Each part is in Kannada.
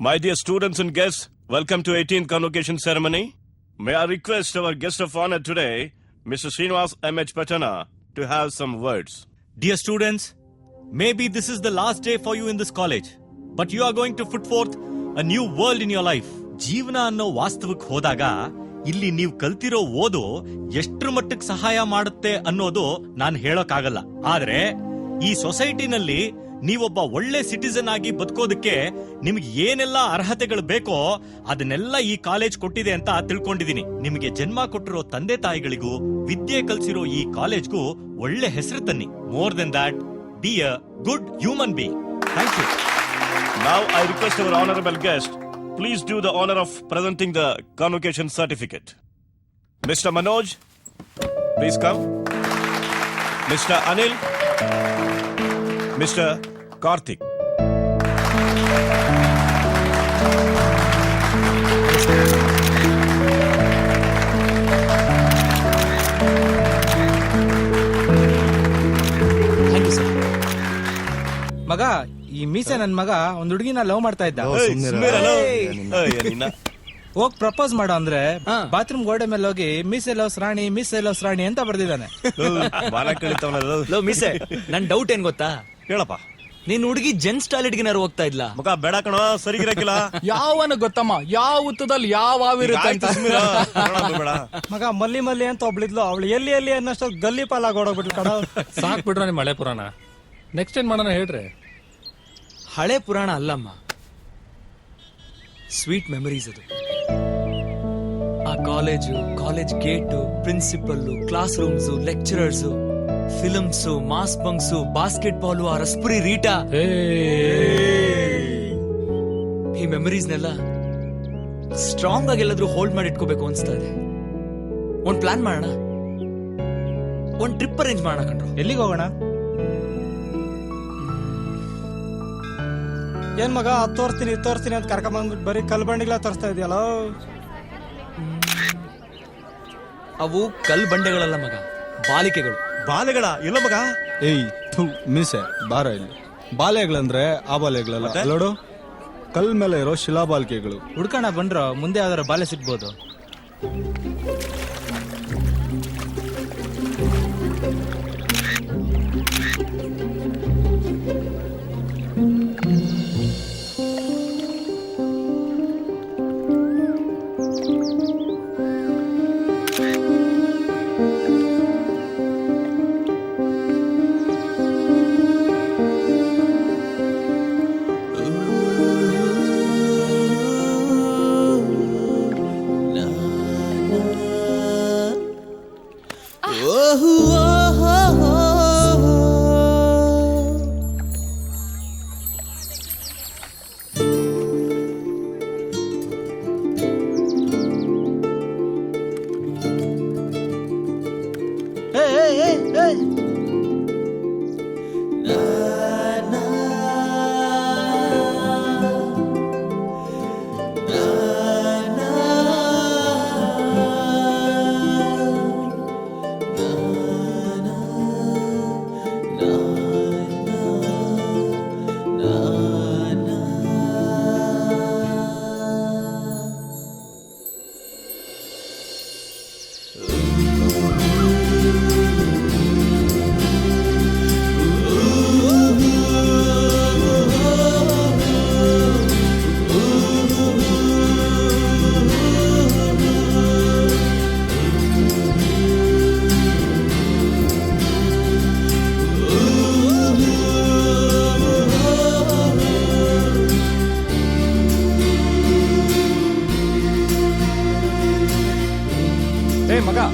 My dear students and guests, welcome to 18th convocation ceremony. May I request our guest of honor today, Mr. Srinivas M.H. Patana, to have some words. Dear students, maybe this is the last day for you in this college, but you are going to put forth a new world in your life. ಜೀವನ ಅನ್ನೋ ವಾಸ್ತವಕ್ಕೆ ಹೋದಾಗ ಇಲ್ಲಿ ನೀವು ಕಲ್ತಿರೋ ಓದು ಎಷ್ಟ್ರ ಮಟ್ಟಕ್ಕೆ ಸಹಾಯ ಮಾಡುತ್ತೆ ಅನ್ನೋದು ನಾನು ಹೇಳೋಕ್ಕಾಗಲ್ಲ ಆದ್ರೆ ಈ ಸೊಸೈಟಿನಲ್ಲಿ ನೀವೊಬ್ಬ ಒಳ್ಳೆ ಸಿಟಿಸನ್ ಆಗಿ ಬದುಕೋದಕ್ಕೆ ನಿಮ್ಗೆ ಏನೆಲ್ಲ ಅರ್ಹತೆಗಳು ಬೇಕೋ ಅದನ್ನೆಲ್ಲ ಈ ಕಾಲೇಜ್ ಕೊಟ್ಟಿದೆ ಅಂತ ತಿಳ್ಕೊಂಡಿದೀನಿ ನಿಮಗೆ ಜನ್ಮ ಕೊಟ್ಟಿರೋ ತಂದೆ ತಾಯಿಗಳಿಗೂ ವಿದ್ಯೆ ಕಲ್ಸಿರೋ ಈ ಕಾಲೇಜ್ಗೂ ಒಳ್ಳೆ ಹೆಸರು ತನ್ನಿ. More then that be a good human be thank you ನಾವು I request our honourable guest please do the honour of presenting the convocation certificate mister Manoj please come mister Anil Mr. Sir ಮಗ ಈ ಮೀಸೆ ನನ್ ಮಗ ಒಂದ್ ಹುಡುಗಿನ ಲವ್ ಮಾಡ್ತಾ ಇದ್ದ. ಹೋಗ್ ಪ್ರಪೋಸ್ ಮಾಡೋ ಅಂದ್ರೆ ಬಾತ್ರೂಮ್ ಗೋಡೆ ಮೇಲೆ ಹೋಗಿ ಮೀಸೆ ಲವ್ಸ್ ರಾಣಿ ಮೀಸೆ ಲವ್ಸ್ ರಾಣಿ ಅಂತ ಬರ್ದಿದ್ದಾನೆ. ನನ್ ಡೌಟ್ ಏನ್ ಗೊತ್ತಾ? ಹೇಳಪ್ಪ. ನೀನ್ ಹುಡುಗಿ ಜೆಂಟ್ಸ್ ಟಾಯ್ಲೆಟ್ಗಿನಾರು ಹೋಗ್ತಾ ಇದ್ಲಾ? ಮಗ ಬೇಡ ಕಣ ಸರಿಗಿರಕಿಲ್ಲ ಯಾವನ ಗೊತ್ತಮ್ಮ? ಯಾವ ಹುತ್ತದಲ್ಲಿ ಯಾವ ಅಂತ. ಬೇಡ ಮಗ ಮಲ್ಲಿ ಮಲ್ಲಿ ಅಂತ ಒಬ್ಳಿದ್ಲು ಅವಳು ಎಲ್ಲಿ ಎಲ್ಲಿ ಅನ್ನಷ್ಟು ಗಲ್ಲಿ ಪಾಲ ಓಡೋಗ್ಬಿಟ್ಲು ಕಣ. ಸಾಕ್ ಬಿಡ್ರ ನಿಮ್ ಹಳೆ ಪುರಾಣ. ನೆಕ್ಸ್ಟ್ ಏನ್ ಮಾಡೋಣ ಹೇಳ್ರಿ? ಹಳೆ ಪುರಾಣ ಅಲ್ಲಮ್ಮ. ಸ್ವೀಟ್ ಮೆಮರೀಸ್ ಅದು. ಆ college college gate principal class rooms lecturers films mass bunks basketball ಆ ರಸ್ಪುರಿ ರೀಟಾ. ಈ ಮೆಮರೀಸ್ನೆಲ್ಲ ಸ್ಟ್ರಾಂಗ್ ಆಗಿ ಎಲ್ಲಾದ್ರೂ ಹೋಲ್ಡ್ ಮಾಡಿ ಇಟ್ಕೋಬೇಕು ಅನ್ಸ್ತಾ ಇದೆ. ಒಂದ್ ಪ್ಲಾನ್ ಮಾಡೋಣ? ಒಂದ್ ಟ್ರಿಪ್ ಅರೇಂಜ್ ಮಾಡೋಣ ಕಣ್ರು. ಎಲ್ಲಿಗೆ ಹೋಗೋಣ? ಏನ್ ಮಗ ಅದ್ ತೋರಿಸ್ತೀನಿ ಇದು ತೋರಿಸ್ತೀನಿ ಅಂತ ಕರ್ಕೊಂಡ್ ಬಂದ್ಬಿಟ್ಟು ಬರೀ ಕಲ್ ಬಂಡಿಗಳ ತೋರಿಸ್ತಾ ಇದೆಯಲ್ಲ? ಅವು ಕಲ್ ಬಂಡೆಗಳಲ್ಲ ಮಗ ಬಾಲಿಕೆಗಳು. ಬಾಲೆಗಳ ಇಲ್ಲ ಮಗ? ಏಯ್ ಥು ಮೀಸೆ ಬಾರ ಇಲ್ಲಿ. ಬಾಲೆಗಳಂದ್ರೆ ಆ ಬಾಲೆಗಳಲ್ಲ. ನೋಡು ಕಲ್ ಮೇಲೆ ಇರೋ ಶಿಲಾಬಾಲಿಕೆಗಳು. ಹುಡ್ಕಣ ಬಂದ್ರ ಮುಂದೆ ಯಾವ್ದಾರ ಬಾಲೆ ಸಿಗ್ಬೋದು.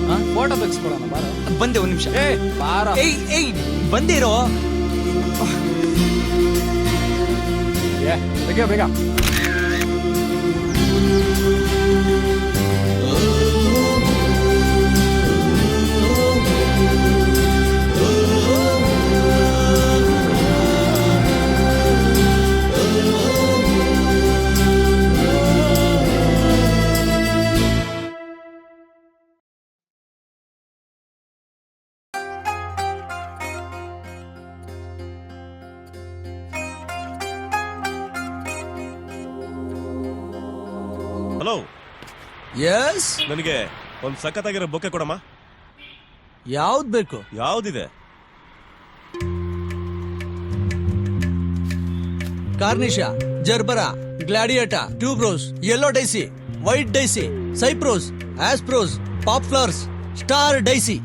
ಮಗ ಫೋಟೋ ತೆಗಿಸ್ಕೊಳೋಣ ಬಾರ. ಬಂದೆ ಒಂದ್ ನಿಮಿಷ. ಏ ಬಾರ. ಏಯ್ ಏಯ್ ಬಂದೇ ಇರೋ. ಏ ಬೇಗ ಬೇಗ. ಎಸ್ ನನಗೆ ಒಂದು ಸಖತ್ತಾಗಿರೋ ಬೊಕ್ಕೆ ಕೊಡಮ್ಮ. ಯಾವ್ದು ಬೇಕು? ಯಾವ್ದಿದೆ? ಕಾರ್ನಿಶಾ gerbera gladiola tuberose yellow daisy white daisy ಸೈಪ್ರೋಸ್ ಆಸ್ಪ್ರೋಸ್ ಪಾಪ್ ಫ್ಲವರ್ಸ್ ಸ್ಟಾರ್ ಡೈಸಿ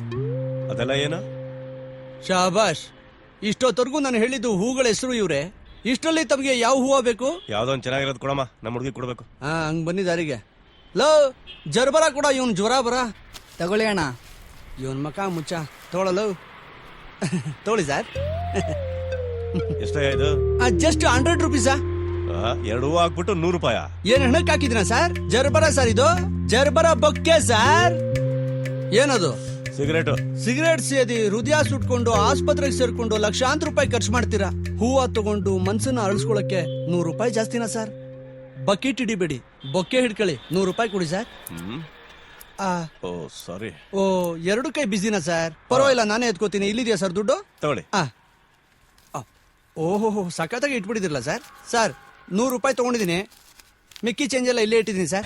ಅದೆಲ್ಲ ಏನು? ಶಾಬಾಷ್ ಇಷ್ಟೊತ್ತವರೆಗೂ ನಾನು ಹೇಳಿದ್ದು ಹೂಗಳ ಹೆಸರು ಇವ್ರೆ. ಇಷ್ಟರಲ್ಲಿ ತಮಗೆ ಯಾವ ಹೂವ ಬೇಕು? ಯಾವ್ದೋ ಒಂದು ಚೆನ್ನಾಗಿರೋದು ಕೊಡಮ್ಮ. ನಮ್ಮ ಹುಡುಗಿ ಕೊಡಬೇಕು. ಹಾ ಹಂಗ್ ಬನ್ನಿ ದಾರಿಗೆ. ಲೋ ಜರ್ಬರ ಕೂಡ ಇವನ್ ಜ್ವರ ಬರ. ತಗೊಳ್ಳಿ ಅಣ್ಣ. ಇವನ್ ಮಕ ಮುಚ್ಚ ತಗೊಳ್ಳಲು ತಗೊಳ್ಳಿ ಸರ್. ಎಷ್ಟೇ ಇದು? ಜಸ್ಟ್ ಹಂಡ್ರೆಡ್ ರುಪೀಸಾ ಎರಡು ಹಾಕ್ಬಿಟ್ಟು ನೂರು ರೂಪಾಯ. ಏನ್ ಹಣಕ್ ಹಾಕಿದಿನ ಸರ್? ಜರ್ಬರ ಸರ್ ಇದು. Gerbera bouquet sir. ಏನದು? ಸಿಗರೇಟು. ಸಿಗರೇಟ್ ಸೇದಿ ಹೃದಯ ಸುಟ್ಕೊಂಡು ಆಸ್ಪತ್ರೆಗೆ ಸೇರ್ಕೊಂಡು ಲಕ್ಷಾಂತರ ರೂಪಾಯಿ ಖರ್ಚು ಮಾಡ್ತೀರಾ? ಹೂವ ತಗೊಂಡು ಮನ್ಸನ್ನ ಅಳಿಸ್ಕೊಳಕ್ಕೆ ನೂರು ರೂಪಾಯಿ ಜಾಸ್ತಿನಾ ಸರ್? ಬಕೆಟ್ ಹಿಡಿಬೇಡಿ. ಬೊಕ್ಕೆ ಹಿಡ್ಕೊಳ್ಳಿ. ನೂರು ರೂಪಾಯಿ ಕೊಡಿ ಸರ್. ಹ್ಮ್. ಆ, ಓ ಸಾರಿ. ಓ ಎರಡು ಕೈ ಬಿಸಿನಾ ಸರ್? ಪರವಾಗಿಲ್ಲ ನಾನೇ ಎತ್ಕೋತೀನಿ. ಇಲ್ಲಿದೆಯಾ ಸರ್ ದುಡ್ಡು? ತಗೊಳ್ಳಿ. ಆ. ಆ. ಓಹೋ ಸಖತ್ತಾಗಿ ಇಟ್ಬಿಟ್ಟಿದಿರಲ್ಲ ಸರ್? ಸರ್ ನೂರು ರೂಪಾಯಿ ತಗೊಂಡಿದ್ದೀನಿ. ಮಿಕ್ಕಿ ಚೇಂಜ್ ಎಲ್ಲ ಇಲ್ಲೇ ಇಟ್ಟಿದ್ದೀನಿ ಸರ್.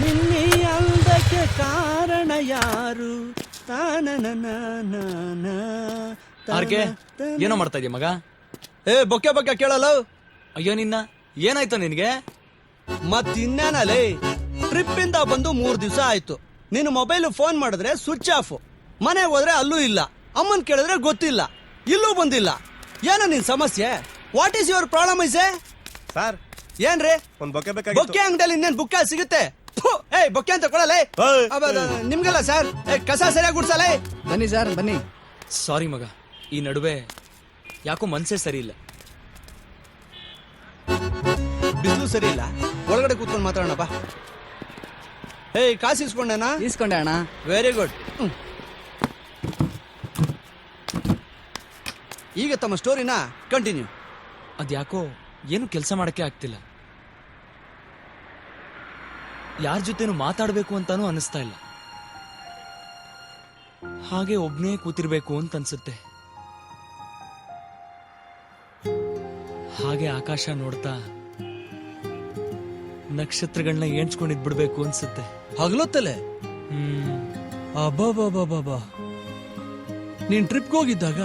ನಿನ್ನೆ ಅಂದಕ್ಕೆ ಕಾರಣ ಯಾರು? ಆರ್ಕೆ ಏನೋ ಮಾಡ್ತಾ ಇದೀಯ ಮಗ? ಏ ಬೊಕ್ಕೆ ಬೊಕ್ಕೆ ಕೇಳಲ್ಲ? ಅಯ್ಯೋ ನಿನ್ನ ಏನಾಯ್ತು ನಿನಗೆ? ಮತ್ತಿನ್ನೇನಲೇ ಟ್ರಿಪ್ ಇಂದ ಬಂದು ಮೂರು ದಿವಸ ಆಯ್ತು. ನಿನ್ನ ಮೊಬೈಲ್ ಫೋನ್ ಮಾಡಿದ್ರೆ ಸ್ವಿಚ್ ಆಫ್. ಮನೆಗೆ ಹೋದ್ರೆ ಅಲ್ಲೂ ಇಲ್ಲ. ಅಮ್ಮನ್ ಕೇಳಿದ್ರೆ ಗೊತ್ತಿಲ್ಲ. ಇಲ್ಲೂ ಬಂದಿಲ್ಲ. ಏನೋ ನಿನ್ ಸಮಸ್ಯೆ? What is your problem is sir ಏನ್ರಿ? ಒಂದು ಬೊಕ್ಕೆ ಬೇಕಾಗಿತ್ತು. ಬೊಕ್ಕೆ ಅಂಗಡಿಯಲ್ಲಿ ಇನ್ನೇನ್ ಬುಕ್ಕ ಸಿಗುತ್ತೆ? ಏಯ್ ಬೊಕ್ಕೆ ಅಂತ ಕೊಡಲೇ? ಏಯ್. ನಿಮ್ಗಲ್ಲ ಸರ್ ಏ, ಕಸ ಸರಿಯಾಗಿ ಗುಡ್ಸಲೇ? ಬನ್ನಿ ಸರ್ ಬನ್ನಿ. ಸಾರಿ ಮಗ. ಈ ನಡುವೆ ಯಾಕೋ ಮನ್ಸೇ ಸರಿ ಇಲ್ಲ. ಬಿಸಿಲು ಸರಿ ಇಲ್ಲ. ಒಳಗಡೆ ಕೂತ್ಕೊಂಡು ಮಾತಾಡೋಣ ಬಾ. ಏಯ್ ಕಾಸು ಇಸ್ಕೊಂಡೇನಾ? ಇಸ್ಕೊಂಡೆ ಅಣ್ಣ. ವೆರಿ ಗುಡ್ ಈಗ ತಮ್ಮ ಸ್ಟೋರಿನ ಕಂಟಿನ್ಯೂ. ಅದ್ಯಾಕೋ ಏನು ಕೆಲಸ ಮಾಡಕ್ಕೆ ಆಗ್ತಿಲ್ಲ. ಯಾರ ಜೊತೆನೂ ಮಾತಾಡ್ಬೇಕು ಅಂತಾನೂ ಅನಿಸ್ತಾ ಇಲ್ಲ. ಹಾಗೆ ಒಬ್ನೇ ಕೂತಿರ್ಬೇಕು ಅಂತ ಅನ್ಸುತ್ತೆ. ಹಾಗೆ ಆಕಾಶ ನೋಡ್ತಾ ನಕ್ಷತ್ರಗಳನ್ನ ಎಣ್ಸ್ಕೊಂಡಿದ್ ಬಿಡ್ಬೇಕು ಅನ್ಸುತ್ತೆ. ಹಗಲೊತ್ತಲೆ? ಹ್ಮ್. ಅಬ್ಬಾ ನೀನ್ ಟ್ರಿಪ್ಗೆ ಹೋಗಿದ್ದಾಗ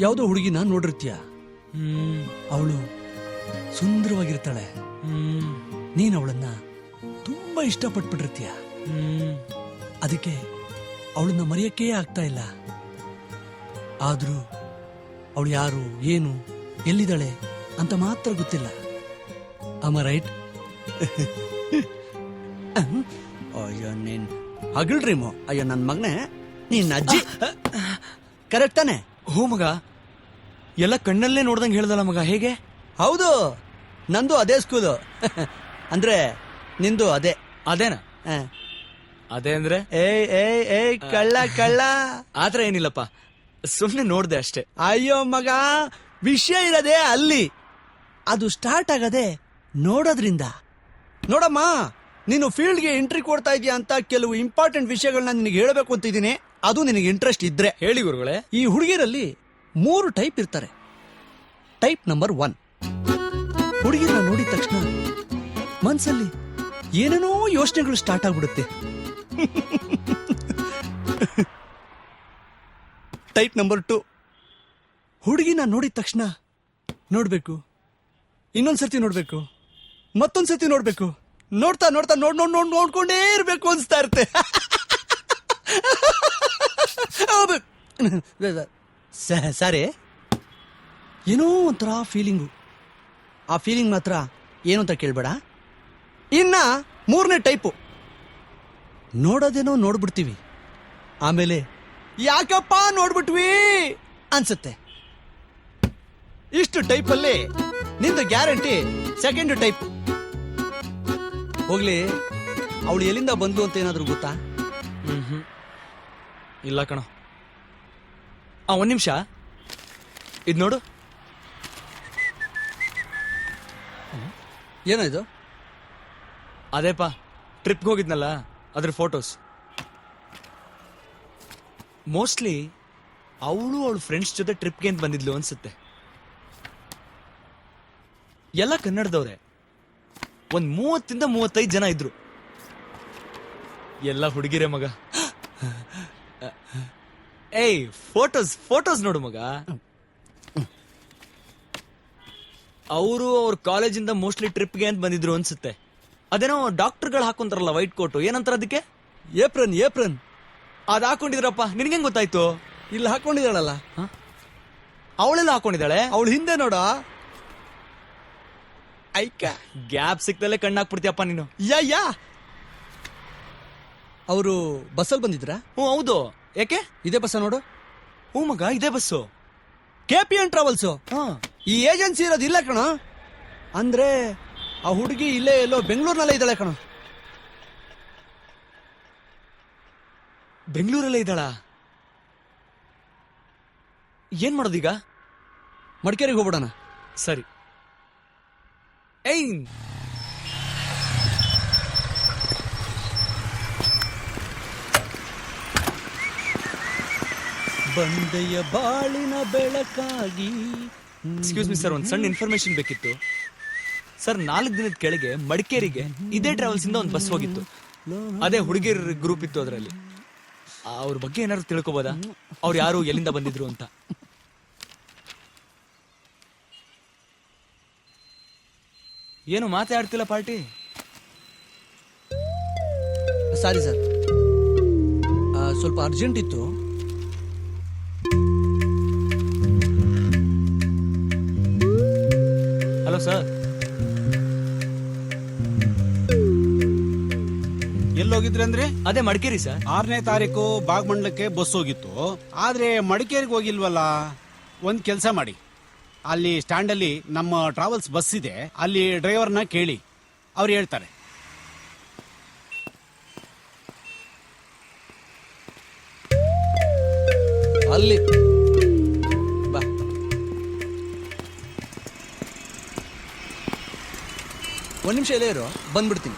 ಯಾವುದೋ ಹುಡುಗಿನ ನೋಡಿರ್ತೀಯ? ಹ್ಮ್. ಅವಳು ಸುಂದರವಾಗಿರ್ತಾಳೆ. ಹ್ಮ್. ನೀನ್ ಅವಳನ್ನ ತುಂಬಾ ಇಷ್ಟಪಟ್ಬಿಟ್ಟಿರ್ತೀಯ? ಹ್ಮ್. ಅದಕ್ಕೆ ಅವಳನ್ನ ಮರೆಯಕ್ಕೇ ಆಗ್ತಾ ಇಲ್ಲ. ಆದ್ರೂ ಅವಳು ಯಾರು, ಏನು, ಎಲ್ಲಿದ್ದಾಳೆ ಅಂತ ಮಾತ್ರ ಗೊತ್ತಿಲ್ಲ. ಅಮ ರೈಟ್? ಅಯ್ಯೋ ನೀನ್ ಹಗಲ್ರಿ ಮೋ ಅಯ್ಯೋ ನನ್ ಮಗನೇ ನೀನ್ ಅಜ್ಜಿ. ಕರೆಕ್ಟ್ ತಾನೆ? ಹೋ ಮಗ ಎಲ್ಲ ಕಣ್ಣಲ್ಲೇ ನೋಡ್ದಂಗೆ ಹೇಳ್ದಲ್ಲ ಮಗ ಹೇಗೆ? ಹೌದು ನಂದು ಅದೇ ಸ್ಕೂಲು ಅಂದ್ರೆ ನಿಂದು ಅದೇ. ಅದೇನಾ? ಆ. ಅದೇ ಅಂದ್ರೆ? ಏಯ್ ಏಯ್ ಏಯ್ ಕಳ್ಳ ಕಳ್ಳ. ಆತರ ಏನಿಲ್ಲಪ್ಪ. ಸುಮ್ನೆ ನೋಡ್ದೆ ಅಷ್ಟೇ. ಅಯ್ಯೋ ಮಗ ವಿಷಯ ಇರದೆ ಅಲ್ಲಿ. ಅದು ಸ್ಟಾರ್ಟ್ ಆಗದೆ ನೋಡೋದ್ರಿಂದ. ನೋಡಮ್ಮ ನೀನು ಫೀಲ್ಡ್ಗೆ ಎಂಟ್ರಿ ಕೊಡ್ತಾ ಇದೀಯ ಅಂತ ಕೆಲವು ಇಂಪಾರ್ಟೆಂಟ್ ವಿಷಯಗಳನ್ನ ನಿನಗೆ ಹೇಳಬೇಕು ಅಂತಿದ್ದೀನಿ ಅದು ನಿನಗೆ ಇಂಟ್ರೆಸ್ಟ್ ಇದ್ರೆ. ಹೇಳಿ ಗುರುಗಳೇ. ಈ ಹುಡುಗಿರಲ್ಲಿ ಮೂರು ಟೈಪ್ ಇರ್ತಾರೆ. ಟೈಪ್ ನಂಬರ್ ಒನ್ ಹುಡುಗಿರನ್ನ ನೋಡಿದ ತಕ್ಷಣ ಮನ್ಸಲ್ಲಿ ಏನೇನೋ ಯೋಚನೆಗಳು ಸ್ಟಾರ್ಟ್ ಆಗ್ಬಿಡುತ್ತೆ. ಟೈಪ್ ನಂಬರ್ ಟು ಹುಡುಗಿನ ನೋಡಿದ ತಕ್ಷಣ ನೋಡ್ಬೇಕು. ಇನ್ನೊಂದ್ಸರ್ತಿ ನೋಡ್ಬೇಕು. ಮತ್ತೊಂದ್ಸರ್ತಿ ನೋಡ್ಬೇಕು. ನೋಡ್ತಾ ನೋಡ್ತಾ ನೋಡ್ ನೋಡ್ ನೋಡ್ ನೋಡ್ಕೊಂಡೇ ಇರ್ಬೇಕು ಅನ್ಸ್ತಾ ಇರುತ್ತೆ. ಸರಿ, ಏನೋ ಒಂಥರ ಫೀಲಿಂಗು ಆ ಫೀಲಿಂಗ್ ಮಾತ್ರ ಏನು ಅಂತ ಕೇಳ್ಬೇಡ. ಇನ್ನ ಮೂರನೇ ಟೈಪು ನೋಡೋದೇನೋ ನೋಡ್ಬಿಡ್ತೀವಿ. ಆಮೇಲೆ ಯಾಕಪ್ಪ ನೋಡ್ಬಿಟ್ವಿ ಅನ್ಸುತ್ತೆ. ಇಷ್ಟು ಟೈಪಲ್ಲಿ ನಿಂದು ಗ್ಯಾರಂಟಿ ಸೆಕೆಂಡ್ ಟೈಪ್ ಹೋಗ್ಲಿ. ಅವಳು ಎಲ್ಲಿಂದ ಬಂದು ಅಂತ ಏನಾದ್ರು ಗೊತ್ತಾ? ಹ್ಮ್ ಇಲ್ಲ ಕಣ. ಆ ಒಂದ್ ನಿಮಿಷ. ಇದ್ ನೋಡು. ಏನೋ ಇದು? ಅದೇಪಾ ಟ್ರಿಪ್ಗೆ ಹೋಗಿದ್ನಲ್ಲ ಅದ್ರ ಫೋಟೋಸ್. ಮೋಸ್ಟ್ಲಿ ಅವಳು ಅವಳ ಫ್ರೆಂಡ್ಸ್ ಜೊತೆ ಟ್ರಿಪ್ಗೆ ಅಂತ ಬಂದಿದ್ಲು ಅನ್ಸುತ್ತೆ. ಎಲ್ಲ ಕನ್ನಡದವ್ರೆ. ಒಂದ್ ಮೂವತ್ತಿಂದ ಮೂವತ್ತೈದು ಜನ ಇದ್ರು. ಎಲ್ಲ ಹುಡುಗಿರೆ ಮಗ. ಏಯ್ ಫೋಟೋಸ್ ಫೋಟೋಸ್ ನೋಡು ಮಗ. ಅವರು ಅವ್ರ ಕಾಲೇಜಿಂದ ಮೋಸ್ಟ್ಲಿ ಟ್ರಿಪ್ಗೆ ಅಂತ ಬಂದಿದ್ರು ಅನ್ಸುತ್ತೆ. ಅದೇನೋ ಡಾಕ್ಟರ್ಗಳು ಹಾಕೊಂತಾರಲ್ಲ ವೈಟ್ ಕೋಟು. ಏನಂತಾರ ಅದಕ್ಕೆ? Apron apron. ಅದ್ ಹಾಕೊಂಡಿದ್ರಪ್ಪ. ನಿನ್ಗೆ ಗೊತ್ತಾಯ್ತು? ಇಲ್ಲಿ ಹಾಕೊಂಡಿದ್ದಾಳಲ್ಲ. ಅವಳೆಲ್ಲ ಹಾಕೊಂಡಿದ್ದಾಳೆ? ಅವಳು ಹಿಂದೆ ನೋಡ. ಐಕ. ಗ್ಯಾಪ್ ಸಿಕ್ತಲ್ಲೇ ಕಣ್ಣಾಕ್ಬಿಡ್ತೀಯಪ್ಪ ನೀನು. ಯಾ ಯಾ. ಅವರು ಬಸ್ಸಲ್ಲಿ ಬಂದಿದ್ರಾ? ಹ್ಞೂ ಹೌದು. ಯಾಕೆ? ಇದೇ ಬಸ್ಸ ನೋಡು. ಹ್ಞೂ ಮಗ ಇದೇ bus. K P N travels ಹಾಂ ಈ ಏಜೆನ್ಸಿ ಇರೋದು ಇಲ್ಲ ಕಣ. ಅಂದ್ರೆ ಆ ಹುಡುಗಿ ಇಲ್ಲೇ ಎಲ್ಲೋ ಬೆಂಗಳೂರಿನಲ್ಲೇ ಇದ್ದಾಳೆ ಕಣ. ಬೆಂಗಳೂರಲ್ಲೇ ಇದ್ದಾಳ? ಏನ್ ಮಾಡೋದೀಗ? ಮಡಿಕೇರಿಗೆ ಹೋಗ್ಬಿಡೋಣ. ಸರಿ. ಏಯ್ ಬಂದೆಯ ಬಾಳಿನ ಬೆಳಕಾಗಿ ಎಕ್ಸ್ಕ್ಯೂಸ್ ಮಿ ಸರ್ ಒಂದು ಸಣ್ಣ ಇನ್ಫಾರ್ಮೇಶನ್ ಬೇಕಿತ್ತು. ಸರ್ ನಾಲ್ಕು ದಿನದ ಕೆಳಗೆ ಮಡಿಕೇರಿಗೆ ಇದೇ ಟ್ರಾವೆಲ್ಸ್ ಇಂದ ಒಂದು ಬಸ್ ಹೋಗಿತ್ತು. ಅದೇ ಹುಡುಗಿಯರ ಗ್ರೂಪ್ ಇತ್ತು ಅದರಲ್ಲಿ. ಅವ್ರ ಬಗ್ಗೆ ಏನಾದ್ರು ತಿಳ್ಕೊಬೋದಾ? ಅವ್ರು ಯಾರು ಎಲ್ಲಿಂದ ಬಂದಿದ್ರು ಅಂತ? ಏನು ಮಾತಾಡ್ತಿಲ್ಲ ಪಾರ್ಟಿ? ಸಾರಿ ಸರ್ ಸ್ವಲ್ಪ ಅರ್ಜೆಂಟ್ ಇತ್ತು. ಹಲೋ ಸರ್ ಎಲ್ಲೋಗಿದ್ರಿ ಅಂದ್ರೆ? ಅದೇ ಮಡಿಕೇರಿ ಸರ್ ಆರನೇ ತಾರೀಕು ಬಾಗ್ಮಂಡ್ಲಕ್ಕೆ ಬಸ್ ಹೋಗಿತ್ತು. ಆದ್ರೆ ಮಡಿಕೇರಿಗೆ ಹೋಗಿಲ್ವಲ್ಲ? ಒಂದ್ ಕೆಲಸ ಮಾಡಿ. ಅಲ್ಲಿ ಸ್ಟ್ಯಾಂಡಲ್ಲಿ ನಮ್ಮ ಟ್ರಾವೆಲ್ಸ್ ಬಸ್ ಇದೆ. ಅಲ್ಲಿ ಡ್ರೈವರ್ನ ಕೇಳಿ. ಅವ್ರು ಹೇಳ್ತಾರೆ. ಅಲ್ಲಿ. ಬಾ. ಒಂದ್ ನಿಮಿಷ ಇಲ್ಲೇ ಇರು ಬಂದ್ಬಿಡ್ತೀನಿ.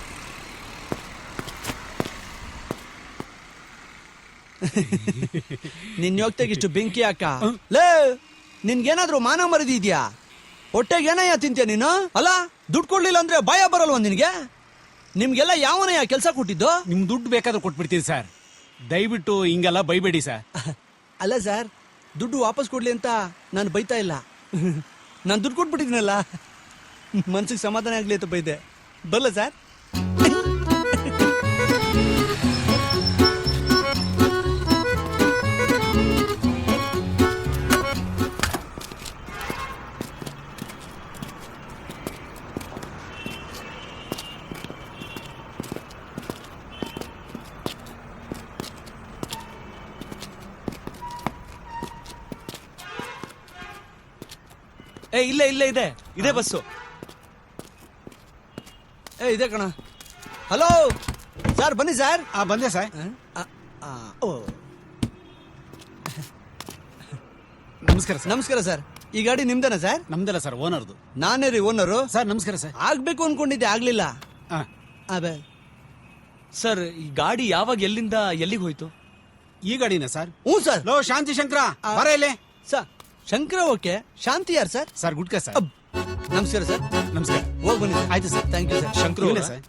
ನಿನ್ ಹೋಗ್ತಾಗ ಇಷ್ಟು ಬೆಂಕಿ ಹಾಕ. ಲೇ! ನಿನ್ಗೇನಾದ್ರೂ ಮಾನ ಮರದಿ ಇದೆಯಾ? ಹೊಟ್ಟೆಗೆ ಏನಯ್ಯ ತಿಂತೀಯ ನೀನು? ಅಲ್ಲ ದುಡ್ಡು ಕೊಡ್ಲಿಲ್ಲ ಅಂದ್ರೆ ಭಯ ಬರಲ್ವ ನಿನ್ಗೆ? ನಿಮ್ಗೆಲ್ಲ ಯಾವನಯ್ಯ ಕೆಲಸ ಕೊಟ್ಟಿದ್ದು? ನಿಮ್ ದುಡ್ಡು ಬೇಕಾದ್ರೆ ಕೊಟ್ಬಿಡ್ತೀನಿ ಸರ್. ದಯವಿಟ್ಟು ಹಿಂಗೆಲ್ಲ ಬೈಬೇಡಿ ಸರ್. ಅಲ್ಲ ಸರ್ ದುಡ್ಡು ವಾಪಸ್ ಕೊಡ್ಲಿ ಅಂತ ನಾನು ಬೈತಾ ಇಲ್ಲ. ನಾನು ದುಡ್ಡು ಕೊಟ್ಬಿಟ್ಟಿದ್ದೀನಲ್ಲ ಮನ್ಸಿಗೆ ಸಮಾಧಾನ ಆಗ್ಲಿ ಅಂತ ಬೈದೆ. ಬರಲ್ಲ ಸರ್? ಏ ಇಲ್ಲ ಇಲ್ಲ ಇದೆ. ಇದೆ ಬಸ್ಸು. ಏ ಇದೆ ಕಣ. ಹಲೋ? ಸರ್ ಬನ್ನಿ ಸರ್. ಆ ಬಂದೆ ಸರ್ ಓ. ನಮಸ್ಕಾರ ಸರ್. ನಮಸ್ಕಾರ ಸರ್. ಈ ಗಾಡಿ ನಿಮ್ದೇನಾ ಸರ್? ನಮ್ದಲ್ಲ ಸರ್ ಓನರ್ದು. ನಾನೇ ರೀ ಓನರು. ಸರ್ ನಮಸ್ಕಾರ ಸರ್. ಆಗ್ಬೇಕು ಅನ್ಕೊಂಡಿದ್ದೆ ಆಗ್ಲಿಲ್ಲ. ಆ, ಅಬೇ. ಸರ್ ಈ ಗಾಡಿ ಯಾವಾಗ ಎಲ್ಲಿಂದ ಎಲ್ಲಿಗೆ ಹೋಯ್ತು? ಈ ಗಾಡಿನ ಸರ್. ಹ್ಞೂ ಸರ್. ಲೋ ಶಾಂತಿ ಶಂಕರ ಬರ ಇಲ್ಲಿ. Sir Shankara okay. ಶಾಂತಿ ಯಾರು ಸರ್? ಸರ್ ಗುಡ್ಕ ಸರ್. ಅಬ್. ನಮಸ್ಕಾರ ಸರ್. ನಮಸ್ಕಾರ. ಹೋಗ್ ಬನ್ನಿ ಆಯ್ತು sir. Thank you sir. Shankaru sir.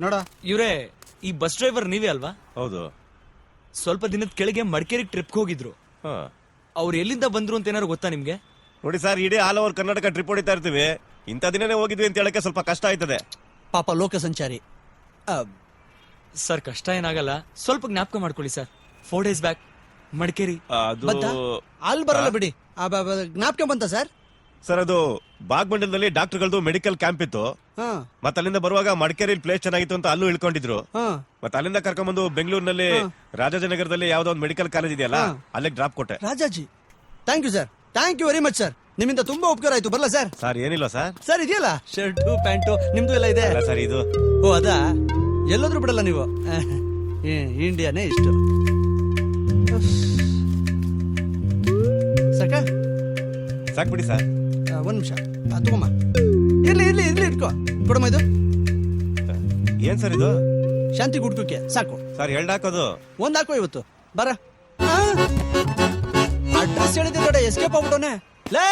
ನೋಡ. ಇವ್ರೇ ಈ ಬಸ್ ಡ್ರೈವರ್ ನೀವೇ ಅಲ್ವಾ? ಹೌದು. ಸ್ವಲ್ಪ ದಿನದ ಕೆಳಗೆ ಮಡಿಕೇರಿ ಟ್ರಿಪ್ ಹೋಗಿದ್ರು. ಹಾ. ಅವ್ರು ಎಲ್ಲಿಂದ ಬಂದ್ರು ಅಂತ ಏನಾದ್ರು ಗೊತ್ತಾ ನಿಮ್ಗೆ? ನೋಡಿ ಸರ್ ಇಡೀ ಆಲ್ ಓವರ್ ಕರ್ನಾಟಕ ಟ್ರಿಪ್ ಹೊಡಿತಾ ಇರ್ತೀವಿ. ಇಂಥ ದಿನನೇ ಹೋಗಿದ್ವಿ ಅಂತ ಹೇಳಕ್ಕೆ ಸ್ವಲ್ಪ ಕಷ್ಟ ಆಯ್ತದೆ. ಪಾಪ ಲೋಕ ಸಂಚಾರಿ ಅಬ್. ಸರ್ ಕಷ್ಟ ಏನಾಗಲ್ಲ. ಸ್ವಲ್ಪ ಜ್ಞಾಪಕ ಮಾಡ್ಕೊಳ್ಳಿ sir. Four days back Madikeri. ಅದು ಅಲ್ಲಿ ಬರಲ್ಲ ಬಿಡಿ. ಆ, ಬ- ಬ- ಜ್ಞಾಪಕ ಬಂತ ಸರ್? ಸರ್ ಅದು ಬಾಗ್ಮಂಡಲದಲ್ಲಿ ಡಾಕ್ಟರ್ಗಳದ್ದು ಮೆಡಿಕಲ್ ಕ್ಯಾಂಪ್ ಇತ್ತು. ಹಾ. ಮತ್ತೆ ಅಲ್ಲಿಂದ ಬರುವಾಗ ಮಡಿಕೇರಿ ಪ್ಲೇಸ್ ಚೆನ್ನಾಗಿತ್ತು ಅಂತ ಅಲ್ಲೂ ಇಳ್ಕೊಂಡಿದ್ರು. ಹಾ. ಮತ್ತೆ ಅಲ್ಲಿಂದ ಕರ್ಕೊಂಡ್ಬಂದು ಬೆಂಗಳೂರಿನಲ್ಲಿ ರಾಜಾಜಿನಗರದಲ್ಲಿ ಯಾವ್ದೋ ಒಂದು ಮೆಡಿಕಲ್ ಕಾಲೇಜ್ ಇದೆಯಲ್ಲ ಅಲ್ಲಿಗೆ ಡ್ರಾಪ್ ಕೊಟ್ಟೆ. Rajaji thank you sir thank you very much sir ನಿಮ್ಮಿಂದ ತುಂಬಾ ಉಪಕಾರ ಆಯ್ತು. ಬರಲ್ಲ ಸರ್ ಸರ್ ಏನಿಲ್ಲ ಸರ್ ಸರ್ ಇದೆಯಲ್ಲ? ಶರ್ಟು ಪ್ಯಾಂಟು ನಿಮ್ದು ಎಲ್ಲ ಇದೆ? ಅಲ್ಲ ಸರ್ ಇದು. ಓ ಅದಾ? ಎಲ್ಲಾದ್ರೂ ಬಿಡಲ್ಲ ನೀವು? ಇಂಡಿಯಾನೇ ಇಷ್ಟು. ಸಾಕ್ ಬಿಡಿ ಸರ್. ಒಂದು ನಿಮಿಷ. ತಗೊಮ್ಮ ಇರ್ಲಿ ಇರ್ಲಿ ಇರ್ಲಿ ಇಟ್ಕೋ. ಕೊಡಮ್ಮ ಇದು. ಏನ್ ಸರ್ ಇದು? ಶಾಂತಿ ಗುಡ್ಕೋಕೆ ಸಾಕು. ಸರ್ ಎರಡು ಹಾಕೋದು. ಒಂದ್ ಹಾಕೋ ಇವತ್ತು. ಬರ. ಅಡ್ರೆಸ್ ಹೇಳಿದ್ರೆ ಎಸ್ಕೇಪ್ ಆಗ್ಬಿಟ್ಟೋನೆ ಲೇ!